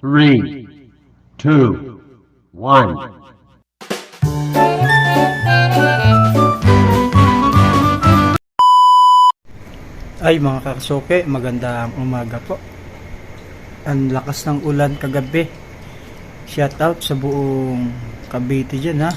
three, two, one. Ay mga kakasuke, magandang umaga po. Ang lakas ng ulan kagabi. Shout out sa buong Cavite dyan ha.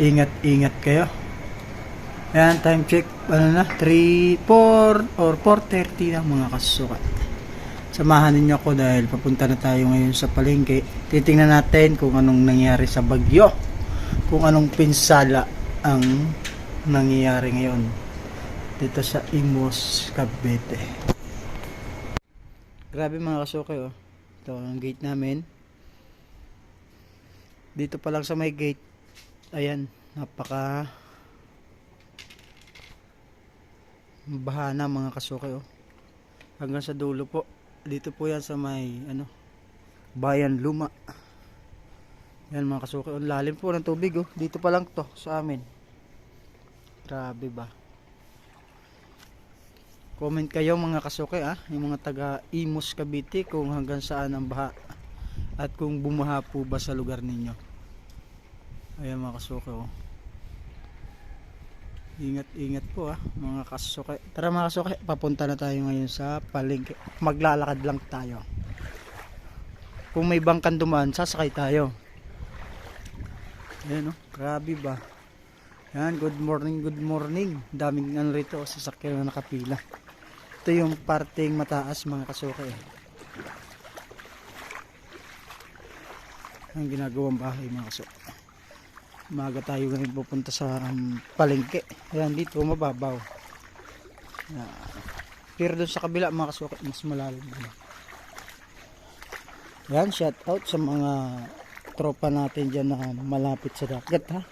Ingat, ingat kayo. Ayan, time check, ano na, 3, 4 or 4.30 na mga kasuka. Samahan ninyo ako dahil papunta na tayo ngayon sa palengke. Titingnan natin kung anong nangyari sa bagyo. Kung anong pinsala ang nangyayari ngayon dito sa Imos, Cavite. Grabe mga kasuke oh. Ito ang gate namin. Dito pa lang sa may gate. Ayan, napaka bahana mga kasuke oh. Hanggang sa dulo po. Dito po yan sa may ano Bayan Luma. Yan mga kasuke. Ang lalim po ng tubig oh. Dito pa lang to sa amin. Grabe ba? Comment kayo mga kasuke ah, yung mga taga Imos Cavite kung hanggang saan ang baha at kung bumaha po ba sa lugar ninyo. Ayan mga kasuke oh. Ingat ingat po ah mga kasuke. Tara mga kasuke, papunta na tayo ngayon sa palengke. Maglalakad lang tayo. Kung may bangkan dumaan, sasakay tayo. Ayan oh, grabe ba? Yan, good morning, good morning. Daming ano rito, sasakyan na nakapila. Ito yung parting mataas mga kasuke. Ang ginagawang bahay mga kasuke. Maga tayo ngayon pupunta sa um, palengke. Ayan dito, mababaw. Yan. Pero doon sa kabila mga kasuke, mas malalim. Yan, shout out sa mga tropa natin dyan na malapit sa dagat ha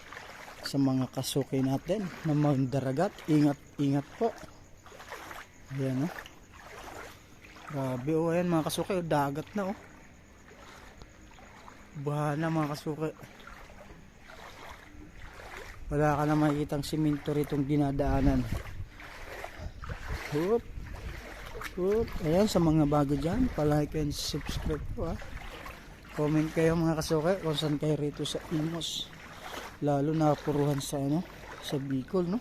sa mga kasuki natin na mandaragat ingat ingat po ayan o grabe o ayan mga kasuki o dagat na o baha na mga kasuki wala ka na makikitang simento ritong dinadaanan. Whoop. Whoop. ayan sa mga bago dyan palike and subscribe po ha comment kayo mga kasuki kung saan kayo rito sa Imos. Lalo na puruhan sa ano sa Bicol no?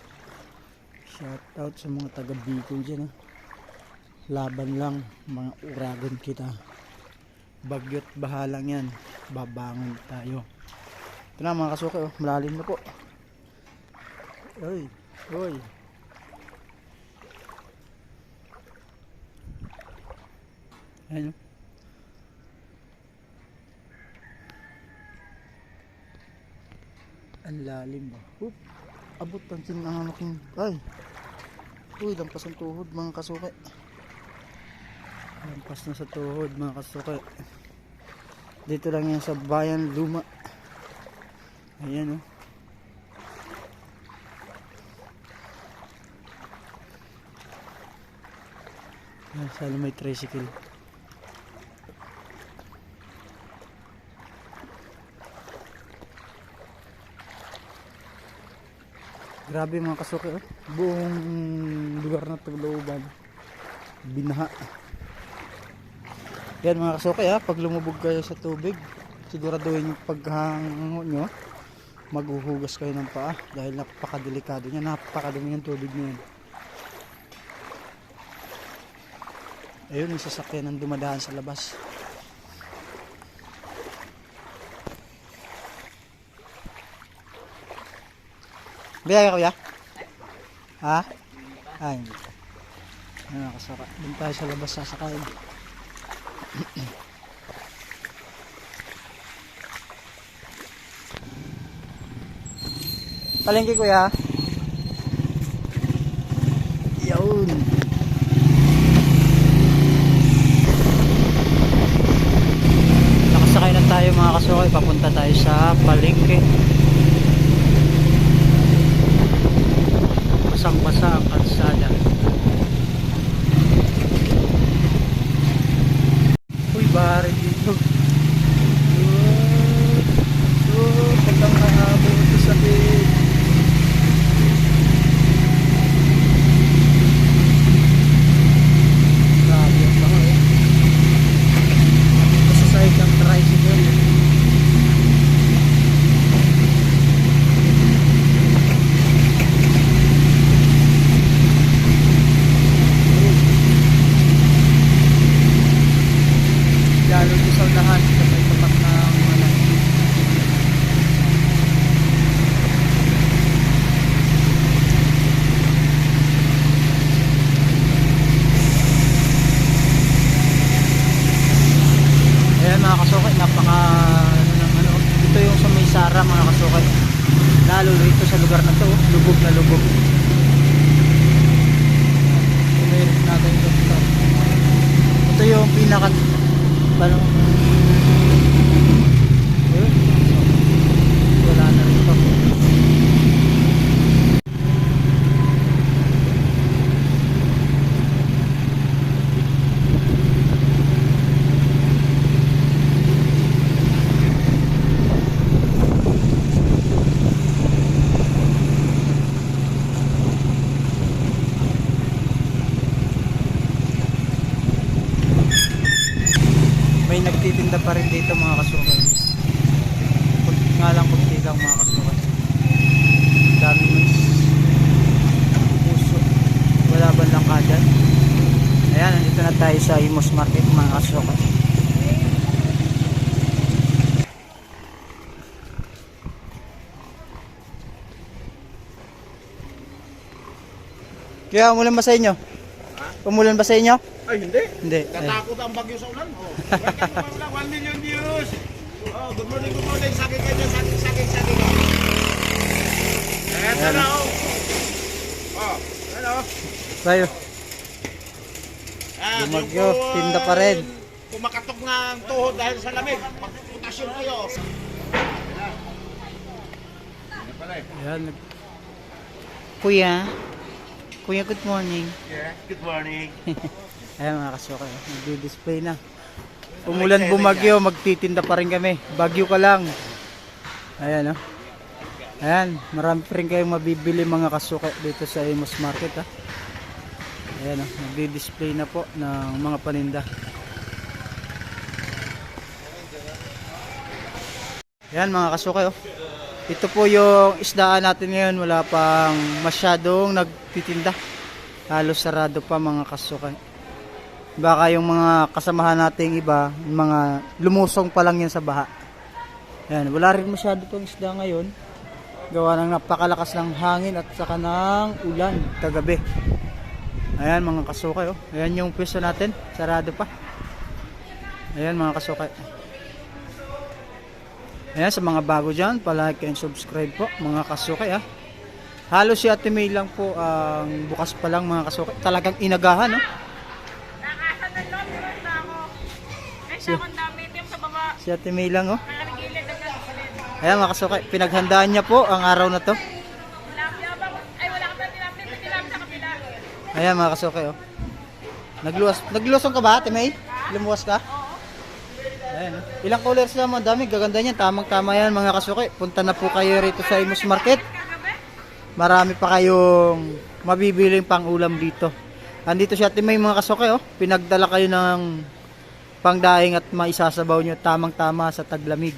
Shout out sa mga taga Bicol dyan ha? laban lang mga uragon kita. Bagyot bahalang yan. Babangon tayo. Ito na mga kasuke oh, malalim na po oy oy ayun oh. Ang lalim ba? Oop. Abot ang tinanganak yung... Ay! Uy, lampas ang tuhod mga kasuke. Lampas na sa tuhod mga kasuke. Dito lang yan sa Bayan Luma. Ayan oh. Ayan, sana may tricycle. Grabe mga kasuke oh. Buong lugar na Tagloban. Binaha. Yan mga kasuke ha. Pag lumubog kayo sa tubig, siguraduhin yung paghango nyo. Maghuhugas kayo ng paa dahil napakadelikado niya. Napakadumi ng tubig niyan. Ayun, yung sasakyan ang dumadaan sa labas. Biyaya ka kuya? Ha? Ay, hindi. Ano nakasaka? Doon tayo sa labas sasakayin. Palengke kuya. Yun. Nakasakay na tayo mga kasukay. Papunta tayo sa palengke. basang-basa ang kalsada. Uy, bahari dito. Oh, oh, pagkang kahabang ito sa bit. Grabe ang baha eh. sa unahan sa may tapat ng ano. Ayan mga kasukay, napaka ano ano, ito yung sa may Sara mga kasukay. Lalo dito sa lugar na to, lubog na lubog. Mayroon natin ito. Ito yung pinaka ano, Ayun. Wala na rin ito. May nagtitinda pa rin dito mga kasukay. Kunti nga lang kunti lang mga kasukay. Dami mais. Puso. Wala ba lang kadan? Ayan, nandito na tayo sa Imos Market mga kasukay. Kaya umulan ba sa inyo? Umulan ba sa inyo? Ay, hindi. Hindi. Natakot ang bagyo sa ulan. Oh. Welcome to Pabla, 1 million views. Oh, good morning, good morning. Sakit kayo, sakit, sakit, sakit. Eto na, oh. Oh, ano? Tayo. Ah, po, tinda pa rin. Kumakatok na ang tuhod dahil sa lamig. Magputasyon kayo. Ayan. Kuya. Kuya, good morning. Yeah, good morning. Ayan mga kasuka. Nagdi-display na. Umulan bumagyo, magtitinda pa rin kami. Bagyo ka lang. Ayan oh. Ayan, marami pa rin kayong mabibili mga kasuka dito sa Amos Market ha. Ayan oh, nagdi-display na po ng mga paninda. Ayan mga kasuka oh. Ito po yung isdaan natin ngayon. Wala pang masyadong nagtitinda. Halos sarado pa mga kasukay. Baka yung mga kasamahan nating iba, mga lumusong pa lang yan sa baha. Ayan, wala rin masyado pang isda ngayon. Gawa ng napakalakas ng hangin at saka ng ulan kagabi. Ayan mga kasukay oh. Ayan yung pwesto natin. Sarado pa. Ayan mga kasukay. Ayan, sa mga bago dyan, palike and subscribe po, mga kasukay ha. Halos si Ate May lang po ang bukas pa lang mga kasukay. Talagang inagahan, no? Nakasa ng loob, meron na ako. Ay, siya akong damit yung sa baba. Si Ate May lang, oh. Na. Ayan, mga kasukay, pinaghandaan niya po ang araw na to. Ayan, mga kasukay, oh. Nagluwas, nagluwasong ka ba, Ate May? Lumuwas ka? Ayan, oh. Ilang colors naman, dami, gaganda niyan. Tamang-tama yan, mga kasukay. Punta na po kayo rito sa Imus Market. Marami pa kayong mabibiling pang ulam dito. Andito si Ate May mga kasokay oh. Pinagdala kayo ng pangdaing at maisasabaw nyo tamang-tama sa taglamig.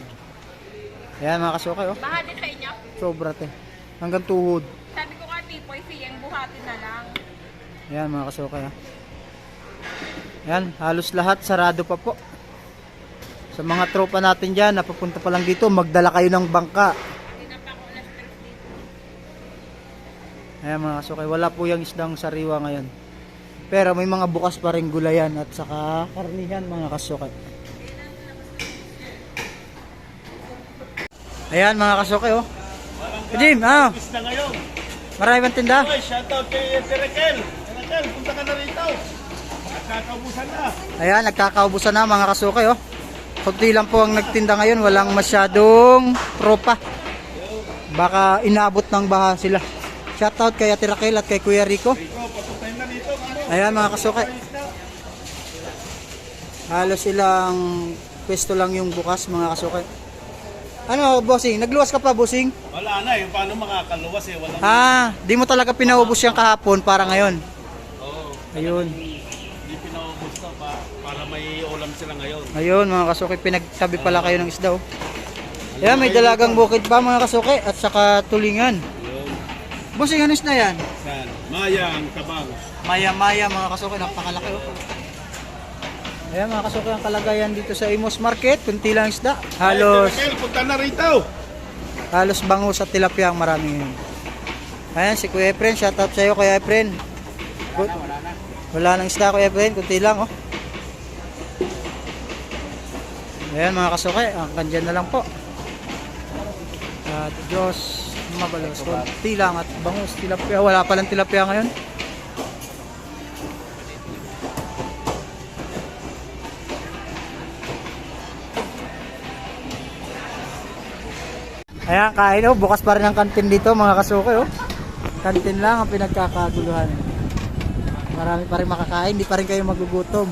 Ayan mga kasokay oh. Baha din sa inyo. Sobra te. Hanggang tuhod. Sabi ko nga, tipoy, siyang buhatin na lang. Ayan mga kasokay ah. Ayan, halos lahat sarado pa po. Sa mga tropa natin dyan, napapunta pa lang dito, magdala kayo ng bangka. Ayan mga kasukay, wala po yung isdang sariwa ngayon. Pero may mga bukas pa rin gulayan at saka karnihan mga kasukay. Ayan mga kasukay oh. Jim, ah, marami bang tinda? Oy, shoutout kay Raquel. Raquel, punta ka na rito. Nagkakaubusan na. Ayan, nagkakaubusan na mga kasukay oh. Kunti lang po ang nagtinda ngayon, walang masyadong tropa. Baka inaabot ng baha sila. Shoutout kay Ate Raquel at kay Kuya Rico. Rico, papuntahin na dito. Ano? Ayan mga kasukay. Halos ilang pwesto lang yung bukas mga kasukay. Ano, bossing? Nagluwas ka pa, bossing? Wala na, yung paano makakaluwas eh. Walang... Ah, di mo talaga pinaubos yung kahapon para ngayon. Oo. Ayun. Hindi pinaubos to pa, para may ulam sila ngayon. Ayun, mga kasukay, pinagtabi pala kayo ng isda. Oh. Ayan, may dalagang bukid pa mga kasukay at saka tulingan. Bossing, ano na yan? San? Mayang, tabang. Maya-maya mga kasukay, napakalaki. Oh. Ayan mga kasuke ang kalagayan dito sa Imos Market. Kunti lang isda. Halos, Raquel, punta na rito. halos bangus at tilapia ang marami ngayon. Ayan si Kuya Efren. Shoutout sa iyo Kuya Efren. Good. Wala nang isda Kuya Efren. Kunti lang oh. Ayan mga kasuke. Ang kandyan na lang po. At Diyos mabalos. Kunti lang at bangus tilapia. Wala palang tilapia ngayon. Ayan, kain oh. Bukas pa rin ang kantin dito mga kasuke oh. Kantin lang ang pinagkakaguluhan. Marami pa rin makakain, di pa rin kayo magugutom.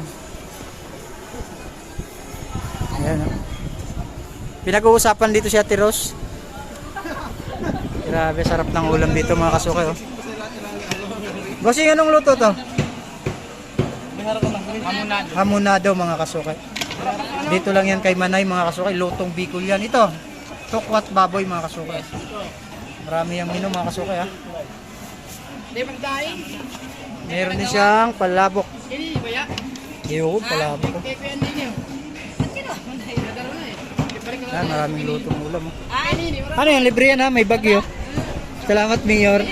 Ayan oh. Pinag-uusapan dito si Ate Ros. Grabe, sarap ng ulam dito mga kasuke oh. Bossing, anong luto to? Hamunado. Hamonado mga kasuke. Dito lang yan kay Manay mga kasuke. Lutong Bicol yan. Ito, tukwat baboy mga kasuke. Marami yung menu mga kasuke ha. Meron din siyang palabok. Iyo, palabok. Na eh. Yan, maraming lutong ulam. oh. Ah. Ano yan, libre yan ha, may bagyo. Salamat, Mayor.